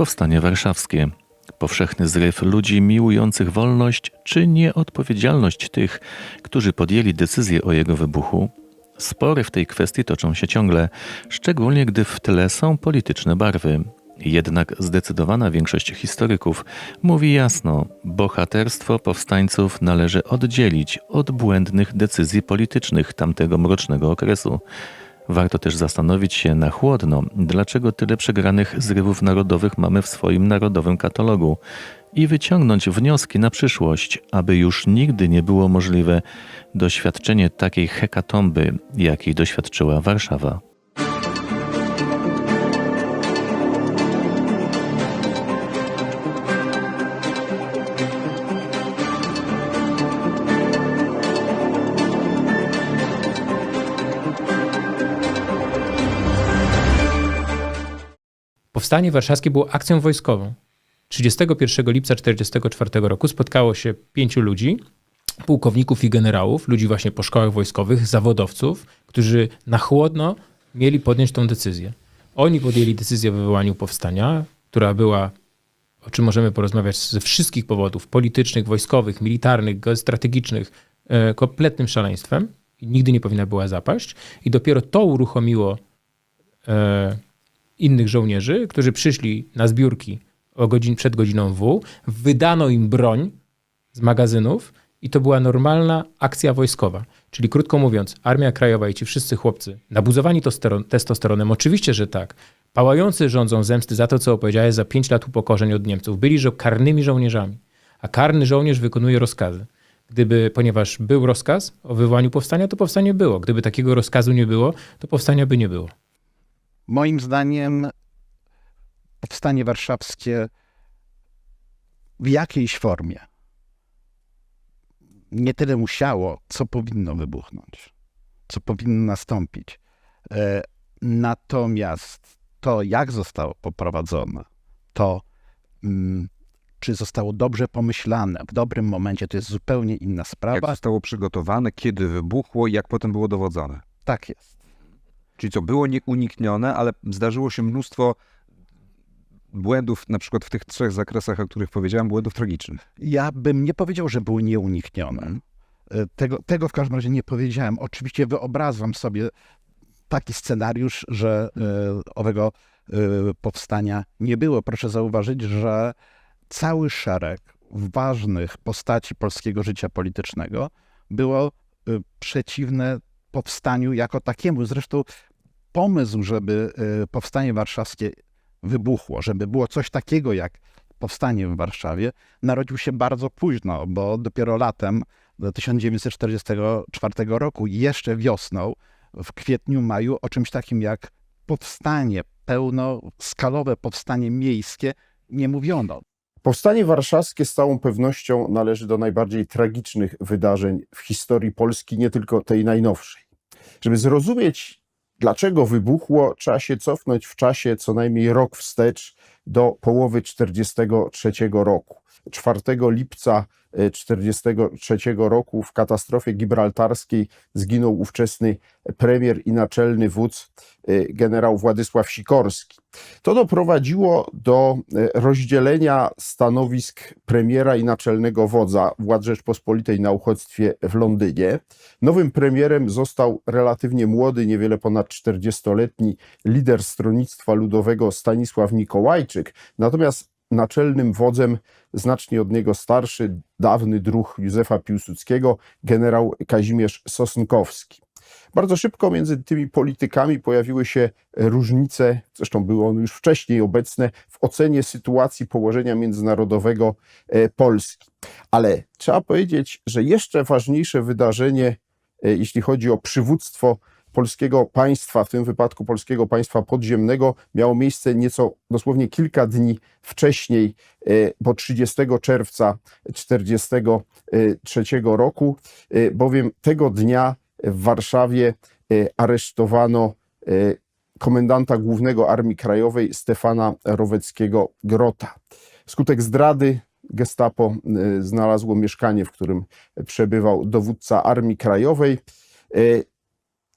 Powstanie Warszawskie. Powszechny zryw ludzi miłujących wolność, czy nieodpowiedzialność tych, którzy podjęli decyzję o jego wybuchu? Spory w tej kwestii toczą się ciągle, szczególnie gdy w tle są polityczne barwy. Jednak zdecydowana większość historyków mówi jasno: bohaterstwo powstańców należy oddzielić od błędnych decyzji politycznych tamtego mrocznego okresu. Warto też zastanowić się na chłodno, dlaczego tyle przegranych zrywów narodowych mamy w swoim narodowym katalogu i wyciągnąć wnioski na przyszłość, aby już nigdy nie było możliwe doświadczenie takiej hekatomby, jakiej doświadczyła Warszawa. Powstanie warszawskie było akcją wojskową. 31 lipca 1944 roku spotkało się pięciu ludzi, pułkowników i generałów, ludzi właśnie po szkołach wojskowych, zawodowców, którzy na chłodno mieli podjąć tą decyzję. Oni podjęli decyzję o wywołaniu powstania, która była, o czym możemy porozmawiać ze wszystkich powodów politycznych, wojskowych, militarnych, geostrategicznych, e, kompletnym szaleństwem nigdy nie powinna była zapaść. I dopiero to uruchomiło e, innych żołnierzy, którzy przyszli na zbiórki o godzin, przed godziną W, wydano im broń z magazynów i to była normalna akcja wojskowa. Czyli krótko mówiąc, Armia Krajowa i ci wszyscy chłopcy, nabuzowani tostero- testosteronem, oczywiście, że tak, pałający rządzą zemsty za to, co opowiedziałeś za pięć lat upokorzeń od Niemców, byli karnymi żołnierzami, a karny żołnierz wykonuje rozkazy. Gdyby, ponieważ był rozkaz o wywołaniu powstania, to powstanie było. Gdyby takiego rozkazu nie było, to powstania by nie było. Moim zdaniem powstanie warszawskie w jakiejś formie nie tyle musiało, co powinno wybuchnąć, co powinno nastąpić. E, Natomiast to, jak zostało poprowadzone, to mm, czy zostało dobrze pomyślane w dobrym momencie, to jest zupełnie inna Jak sprawa. zostało przygotowane, kiedy wybuchło i jak potem było dowodzone. Tak jest. Czyli co, było nieuniknione, ale zdarzyło się mnóstwo błędów, na przykład w tych trzech zakresach, o których powiedziałem, błędów tragicznych. Ja bym nie powiedział, że były nieuniknione. E, Tego, tego w każdym razie nie powiedziałem. Oczywiście wyobrażam sobie taki scenariusz, że e, owego e, powstania nie było. Proszę zauważyć, że cały szereg ważnych postaci polskiego życia politycznego było e, przeciwne powstaniu jako takiemu. Zresztą pomysł, żeby e, powstanie warszawskie wybuchło, żeby było coś takiego jak powstanie w Warszawie, narodził się bardzo późno, bo dopiero latem 1944 roku, jeszcze wiosną, w kwietniu, maju, o czymś takim jak powstanie, pełnoskalowe powstanie miejskie nie mówiono. Powstanie warszawskie z całą pewnością należy do najbardziej tragicznych wydarzeń w historii Polski, nie tylko tej najnowszej. Żeby zrozumieć, dlaczego wybuchło, trzeba się cofnąć w czasie co najmniej rok wstecz do połowy 1943 roku. 4 lipca 1943 roku w katastrofie gibraltarskiej zginął ówczesny premier i naczelny wódz e, generał Władysław Sikorski. To doprowadziło do e, rozdzielenia stanowisk premiera i naczelnego wodza władz Rzeczpospolitej na uchodźstwie w Londynie. Nowym premierem został relatywnie młody, niewiele ponad 40-letni lider Stronnictwa Ludowego Stanisław Mikołajczyk, natomiast naczelnym wodzem znacznie od niego starszy, dawny druh Józefa Piłsudskiego, generał Kazimierz Sosnkowski. Bardzo szybko między tymi politykami pojawiły się różnice, zresztą były one już wcześniej obecne, w ocenie sytuacji położenia międzynarodowego e, Polski. Ale trzeba powiedzieć, że jeszcze ważniejsze wydarzenie, e, jeśli chodzi o przywództwo polskiego państwa, w tym wypadku polskiego państwa podziemnego, miało miejsce nieco dosłownie kilka dni wcześniej, e, bo 30 czerwca 1943 roku, e, bowiem tego dnia w Warszawie e, aresztowano e, komendanta głównego Armii Krajowej Stefana Roweckiego-Grota. Skutek zdrady gestapo e, znalazło mieszkanie, w którym przebywał dowódca Armii Krajowej.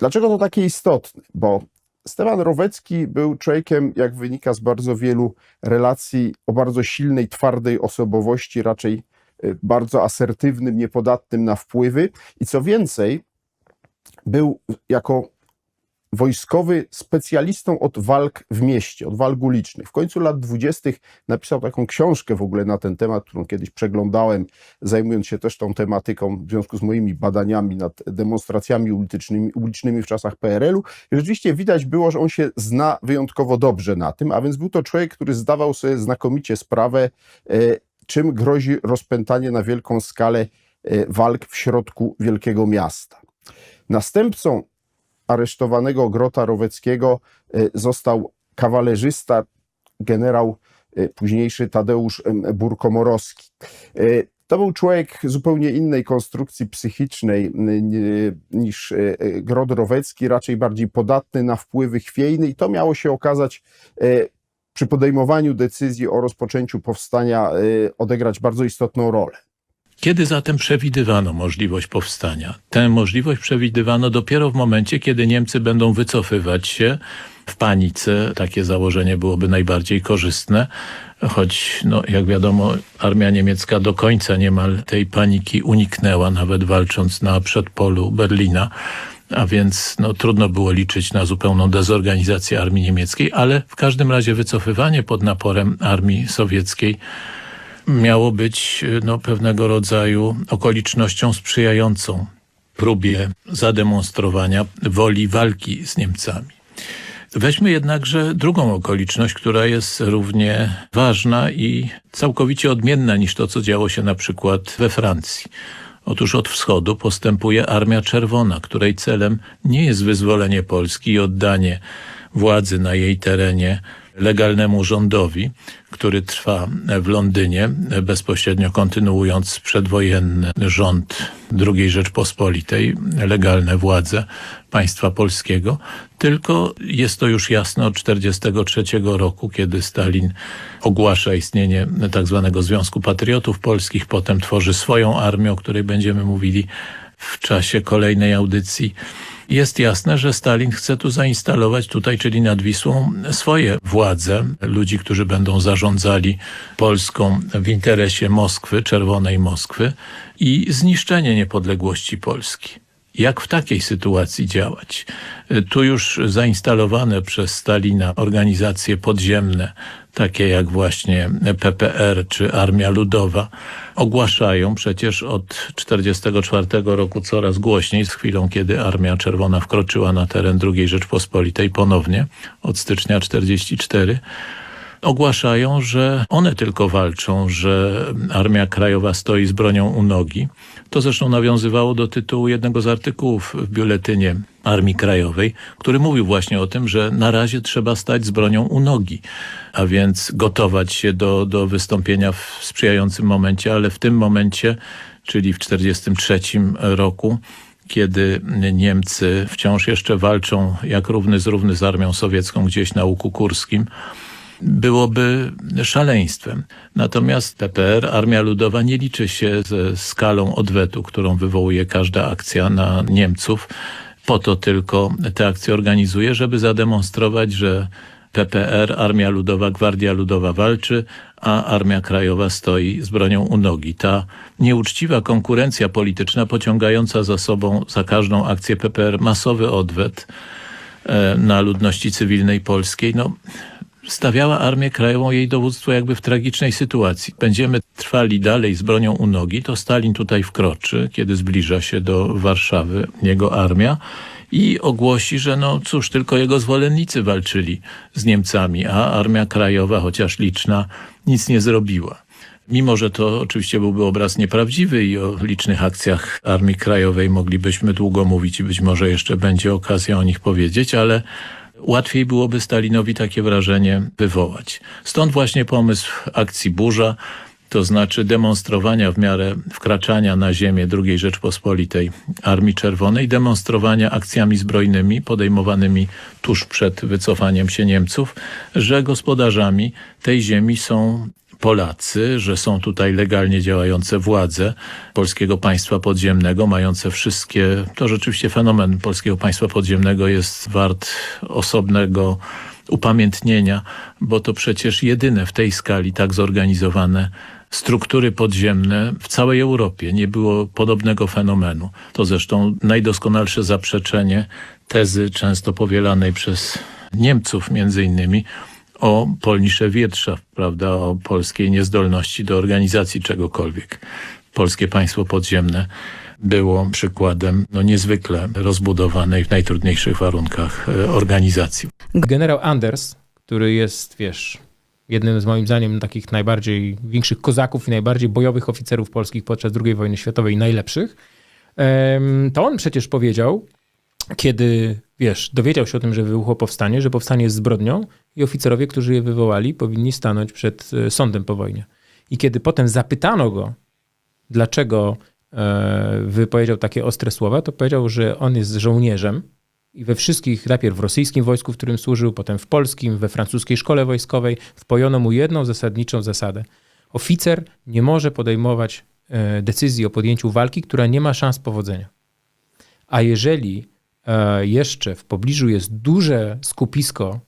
Dlaczego to takie istotne? Bo Stefan Rowecki był człowiekiem, jak wynika z bardzo wielu relacji, o bardzo silnej, twardej osobowości, raczej y, bardzo asertywnym, niepodatnym na wpływy. I co więcej, był jako wojskowy specjalistą od walk w mieście, od walk ulicznych. W końcu lat dwudziestych napisał taką książkę w ogóle na ten temat, którą kiedyś przeglądałem, zajmując się też tą tematyką w związku z moimi badaniami nad demonstracjami ulicznymi, ulicznymi w czasach PRL-u. I rzeczywiście widać było, że on się zna wyjątkowo dobrze na tym, a więc był to człowiek, który zdawał sobie znakomicie sprawę, e, czym grozi rozpętanie na wielką skalę e, walk w środku wielkiego miasta. Następcą aresztowanego Grota Roweckiego e, został kawalerzysta, generał e, późniejszy Tadeusz Burkomorowski. E, To był człowiek zupełnie innej konstrukcji psychicznej niż Grot Rowecki, raczej bardziej podatny na wpływy chwiejny i to miało się okazać przy podejmowaniu decyzji o rozpoczęciu powstania odegrać bardzo istotną rolę. Kiedy zatem przewidywano możliwość powstania? Tę możliwość przewidywano dopiero w momencie, kiedy Niemcy będą wycofywać się w panice. Takie założenie byłoby najbardziej korzystne, choć, no, jak wiadomo, armia niemiecka do końca niemal tej paniki uniknęła, nawet walcząc na przedpolu Berlina. A więc no, trudno było liczyć na zupełną dezorganizację armii niemieckiej, ale w każdym razie wycofywanie pod naporem armii sowieckiej miało być no, pewnego rodzaju okolicznością sprzyjającą próbie zademonstrowania woli walki z Niemcami. Weźmy jednakże drugą okoliczność, która jest równie ważna i całkowicie odmienna niż to, co działo się na przykład we Francji. Otóż od wschodu postępuje Armia Czerwona, której celem nie jest wyzwolenie Polski i oddanie władzy na jej terenie legalnemu rządowi, który trwa w Londynie, bezpośrednio kontynuując przedwojenny rząd II Rzeczpospolitej, legalne władze państwa polskiego, tylko jest to już jasne od 1943 roku, kiedy Stalin ogłasza istnienie tak zwanego Związku Patriotów Polskich, potem tworzy swoją armię, o której będziemy mówili w czasie kolejnej audycji. Jest jasne, że Stalin chce tu zainstalować tutaj, czyli nad Wisłą, swoje władze, ludzi, którzy będą zarządzali Polską w interesie Moskwy, Czerwonej Moskwy i zniszczenie niepodległości Polski. Jak w takiej sytuacji działać? Tu już zainstalowane przez Stalina organizacje podziemne, takie jak właśnie PPR czy Armia Ludowa, ogłaszają przecież od 1944 roku coraz głośniej, z chwilą kiedy Armia Czerwona wkroczyła na teren II Rzeczpospolitej ponownie od stycznia 1944, ogłaszają, że one tylko walczą, że Armia Krajowa stoi z bronią u nogi. To zresztą nawiązywało do tytułu jednego z artykułów w biuletynie Armii Krajowej, który mówił właśnie o tym, że na razie trzeba stać z bronią u nogi, a więc gotować się do, do wystąpienia w sprzyjającym momencie, ale w tym momencie, czyli w 1943 roku, kiedy Niemcy wciąż jeszcze walczą jak równy z równy z armią sowiecką gdzieś na Łuku Kurskim, byłoby szaleństwem. Natomiast PPR, Armia Ludowa, nie liczy się ze skalą odwetu, którą wywołuje każda akcja na Niemców. Po to tylko te akcje organizuje, żeby zademonstrować, że PPR, Armia Ludowa, Gwardia Ludowa walczy, a Armia Krajowa stoi z bronią u nogi. Ta nieuczciwa konkurencja polityczna pociągająca za sobą za każdą akcję PPR masowy odwet e, na ludności cywilnej polskiej, no stawiała Armię Krajową, jej dowództwo jakby w tragicznej sytuacji. Będziemy trwali dalej z bronią u nogi, to Stalin tutaj wkroczy, kiedy zbliża się do Warszawy jego armia i ogłosi, że no cóż, tylko jego zwolennicy walczyli z Niemcami, a Armia Krajowa, chociaż liczna, nic nie zrobiła. Mimo, że to oczywiście byłby obraz nieprawdziwy i o licznych akcjach Armii Krajowej moglibyśmy długo mówić i być może jeszcze będzie okazja o nich powiedzieć, ale łatwiej byłoby Stalinowi takie wrażenie wywołać. Stąd właśnie pomysł akcji Burza, to znaczy demonstrowania w miarę wkraczania na ziemię II Rzeczpospolitej Armii Czerwonej, demonstrowania akcjami zbrojnymi podejmowanymi tuż przed wycofaniem się Niemców, że gospodarzami tej ziemi są Polacy, że są tutaj legalnie działające władze polskiego państwa podziemnego, mające wszystkie, to rzeczywiście fenomen polskiego państwa podziemnego jest wart osobnego upamiętnienia, bo to przecież jedyne w tej skali tak zorganizowane struktury podziemne w całej Europie. Nie było podobnego fenomenu. To zresztą najdoskonalsze zaprzeczenie tezy często powielanej przez Niemców między innymi o Polnische Wirtschaft, prawda, o polskiej niezdolności do organizacji czegokolwiek. Polskie państwo podziemne było przykładem no, niezwykle rozbudowanej w najtrudniejszych warunkach e, organizacji. Generał Anders, który jest, wiesz, jednym z moim zdaniem takich najbardziej większych kozaków i najbardziej bojowych oficerów polskich podczas II wojny światowej, najlepszych, to on przecież powiedział, kiedy, wiesz, dowiedział się o tym, że wybuchło powstanie, że powstanie jest zbrodnią i oficerowie, którzy je wywołali, powinni stanąć przed e, sądem po wojnie. I kiedy potem zapytano go, dlaczego e, wypowiedział takie ostre słowa, to powiedział, że on jest żołnierzem i we wszystkich, najpierw w rosyjskim wojsku, w którym służył, potem w polskim, we francuskiej szkole wojskowej, wpojono mu jedną zasadniczą zasadę. Oficer nie może podejmować e, decyzji o podjęciu walki, która nie ma szans powodzenia. A jeżeli jeszcze w pobliżu jest duże skupisko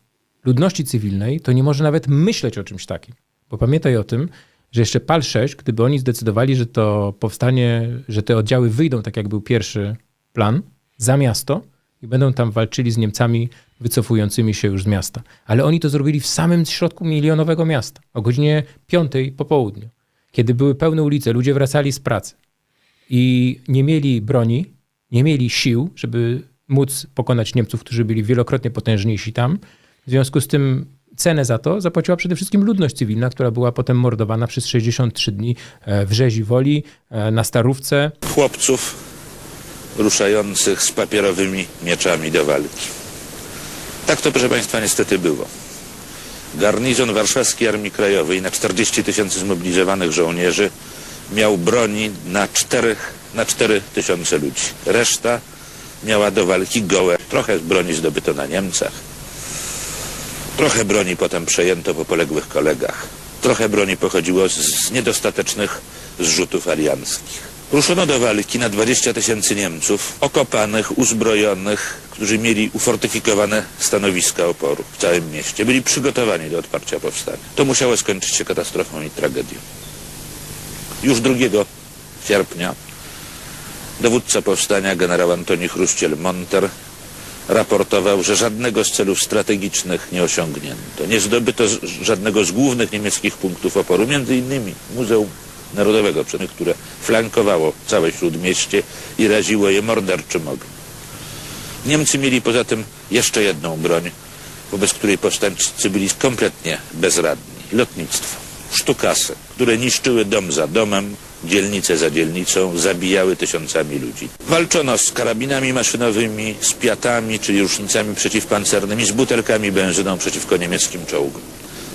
ludności cywilnej, to nie może nawet myśleć o czymś takim. Bo pamiętaj o tym, że jeszcze PAL 6, gdyby oni zdecydowali, że to powstanie, że te oddziały wyjdą tak jak był pierwszy plan, za miasto i będą tam walczyli z Niemcami wycofującymi się już z miasta. Ale oni to zrobili w samym środku milionowego miasta, o godzinie 5 po południu, kiedy były pełne ulice, ludzie wracali z pracy i nie mieli broni, nie mieli sił, żeby móc pokonać Niemców, którzy byli wielokrotnie potężniejsi tam. W związku z tym cenę za to zapłaciła przede wszystkim ludność cywilna, która była potem mordowana przez 63 dni e, w rzezi woli, e, na Starówce. chłopców ruszających z papierowymi mieczami do walki. Tak to, proszę Państwa, niestety było. Garnizon Warszawskiej Armii Krajowej na 40 tysięcy zmobilizowanych żołnierzy miał broni na 4, na 4 tysiące ludzi. Reszta miała do walki gołe. Trochę broni zdobyto na Niemcach. Trochę broni potem przejęto po poległych kolegach. Trochę broni pochodziło z, niedostatecznych zrzutów alianckich. Ruszono do walki na 20 tysięcy Niemców, okopanych, uzbrojonych, którzy mieli ufortyfikowane stanowiska oporu w całym mieście. Byli przygotowani do odparcia powstania. To musiało skończyć się katastrofą i tragedią. Już 2 sierpnia dowódca powstania generał Antoni Chruściel-Monter raportował, że żadnego z celów strategicznych nie osiągnięto. Nie zdobyto żadnego z głównych niemieckich punktów oporu, między innymi Muzeum Narodowego, które flankowało całe śródmieście i raziło je morderczym ogniem. Niemcy mieli poza tym jeszcze jedną broń, wobec której powstańcy byli kompletnie bezradni. Lotnictwo. Sztukasy, które niszczyły dom za domem, dzielnicę za dzielnicą, zabijały tysiącami ludzi. Walczono z karabinami maszynowymi, z piatami, czyli rusznicami przeciwpancernymi, z butelkami benzyną przeciwko niemieckim czołgom.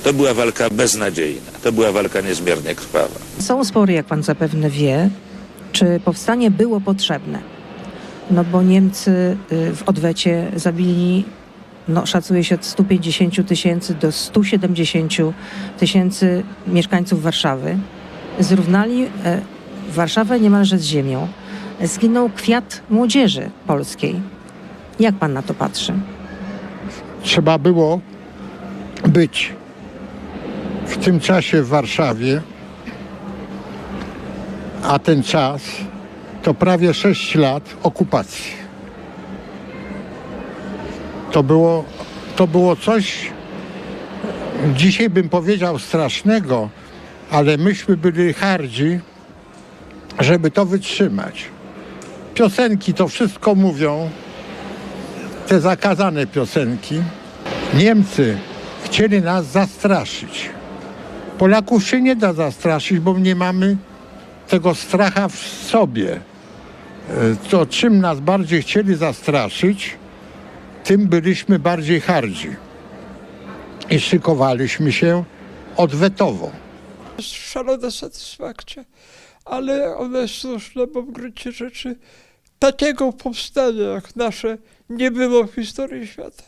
To była walka beznadziejna. To była walka niezmiernie krwawa. Są spory, jak pan zapewne wie, czy powstanie było potrzebne. No bo Niemcy y, w odwecie zabili, no szacuje się od 150 tysięcy do 170 tysięcy mieszkańców Warszawy. Zrównali e, Warszawę niemalże z ziemią. Zginął kwiat młodzieży polskiej. Jak pan na to patrzy? trzeba było być w tym czasie w Warszawie, a ten czas to prawie 6 lat okupacji. To było, to było coś, dzisiaj bym powiedział strasznego, ale myśmy byli hardzi, żeby to wytrzymać. Piosenki to wszystko mówią, te zakazane piosenki. Niemcy chcieli nas zastraszyć. Polaków się nie da zastraszyć, bo nie mamy tego stracha w sobie. E, To czym nas bardziej chcieli zastraszyć, tym byliśmy bardziej hardzi. I szykowaliśmy się odwetowo. szalona satysfakcja, ale ona jest słuszna, bo w gruncie rzeczy takiego powstania jak nasze nie było w historii świata.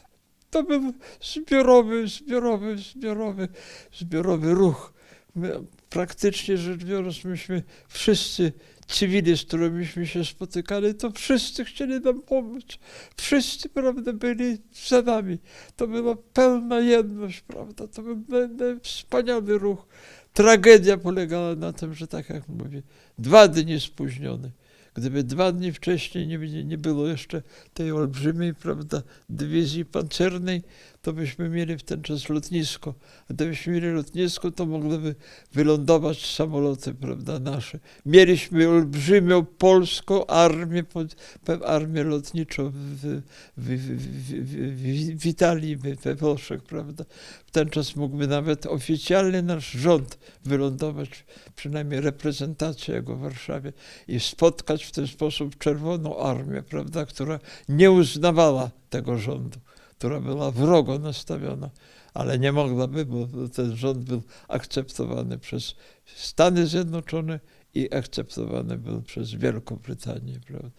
To był zbiorowy, zbiorowy, zbiorowy, zbiorowy ruch my, praktycznie rzecz biorąc, myśmy wszyscy cywili, z którymiśmy się spotykali, to wszyscy chcieli nam pomóc. Wszyscy, prawda, byli za nami. To była pełna jedność, prawda. To był wspaniały ruch. Tragedia polegała na tym, że tak jak mówię, dwa dni spóźniony. Gdyby dwa dni wcześniej nie, nie, nie było jeszcze tej olbrzymiej, prawda, dywizji pancernej, to byśmy mieli w ten czas lotnisko. A gdybyśmy mieli lotnisko, to mogłyby wylądować samoloty, prawda, nasze. Mieliśmy olbrzymią polską armię, armię lotniczą w, w, w, w, Italii, we Włoszech, prawda. W ten czas mógłby nawet oficjalnie nasz rząd wylądować, przynajmniej reprezentacja jego w Warszawie i spotkać w ten sposób Czerwoną Armię, prawda, która nie uznawała tego rządu, która była wrogo nastawiona, ale nie mogłaby, bo ten rząd był akceptowany przez Stany Zjednoczone i akceptowany był przez Wielką Brytanię, prawda.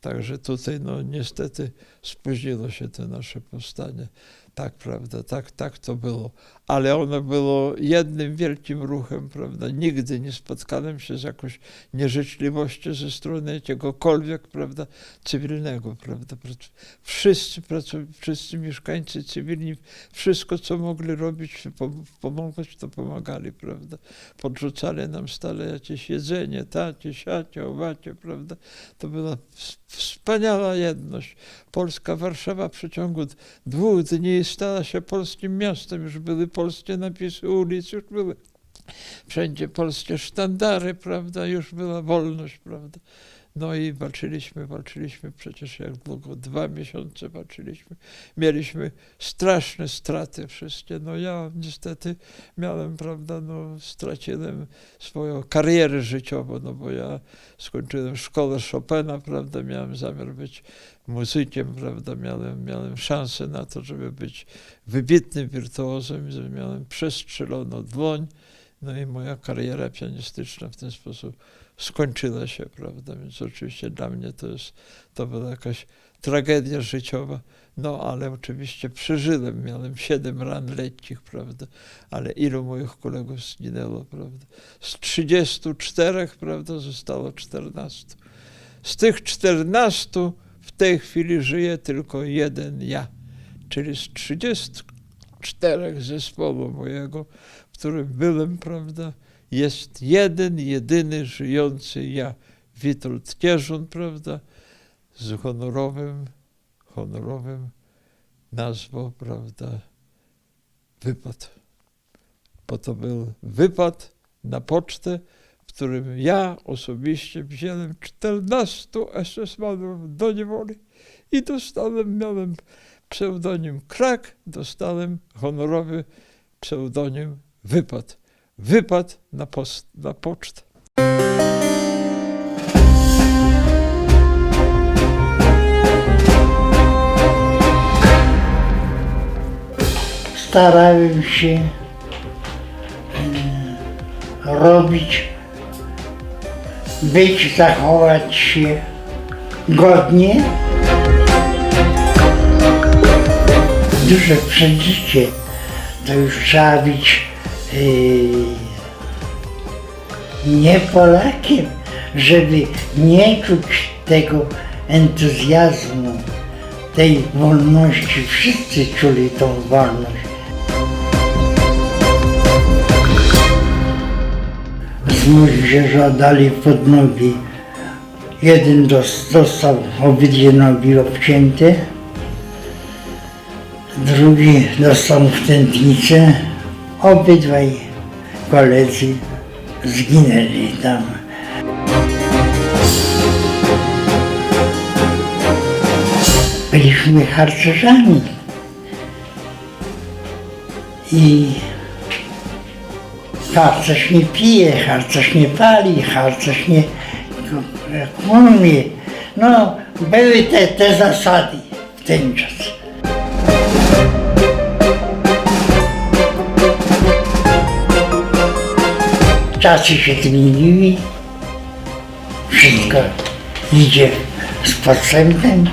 Także tutaj, no niestety, spóźniło się to nasze powstanie. Tak, prawda, tak, tak to było. Ale ono było jednym wielkim ruchem, prawda. Nigdy nie spotkałem się z jakąś nieżyczliwością ze strony jakiegokolwiek, prawda, cywilnego, prawda. Wszyscy, wszyscy mieszkańcy cywilni, wszystko, co mogli robić, pom- pomagać, to pomagali, prawda. Podrzucali nam stale jakieś jedzenie, tacie, siacie, owacie, prawda. To była ws- wspaniała jedność. Polska Warszawa w przeciągu dwóch dni stała się polskim miastem. Już były polskie napisy ulic, już były wszędzie polskie sztandary, prawda, już była wolność, prawda. No i walczyliśmy, walczyliśmy przecież jak długo, dwa miesiące walczyliśmy. Mieliśmy straszne straty wszystkie. No ja niestety miałem, prawda, no straciłem swoją karierę życiową, no bo ja skończyłem szkołę Chopina, prawda, miałem zamiar być muzykiem, prawda, miałem, miałem szansę na to, żeby być wybitnym wirtuozem, miałem przestrzeloną dłoń, no i moja kariera pianistyczna w ten sposób skończyła się, prawda, więc oczywiście dla mnie to jest, to była jakaś tragedia życiowa, no ale oczywiście przeżyłem, miałem siedem ran lekkich, prawda, ale ilu moich kolegów zginęło, prawda, z 34, prawda, zostało 14. Z tych 14 w tej chwili żyje tylko jeden ja, czyli z 34 zespołu mojego, w którym byłem, prawda, jest jeden, jedyny żyjący ja, Witold Kierzun, prawda, z honorowym, honorowym nazwą, prawda, wypad. Bo to był wypad na pocztę, w którym ja osobiście wziąłem 14 SS-manów do niewoli i dostałem, miałem pseudonim Krak, dostałem honorowy pseudonim Wypad. Wypad na, post, na pocztę. starałem się e, robić, być, zachować się godnie. Duże przeżycie to już trzeba być nie Polakiem, żeby nie czuć tego entuzjazmu, tej wolności. Wszyscy czuli tą wolność. Z młodzieży oddali pod nogi. Jeden dos- dostał obydwie nogi obcięte, drugi dostał w tętnicę. Obydwaj koledzy zginęli tam. Byliśmy harcerzami. I harcerz nie pije, harcerz nie pali, harcerz nie kłamie. No, były te, te zasady w ten czas. Czasy się zmieniły, wszystko idzie z postępem,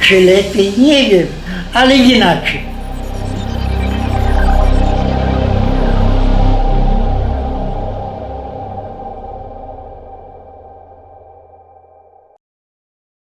czy lepiej, nie wiem, ale inaczej.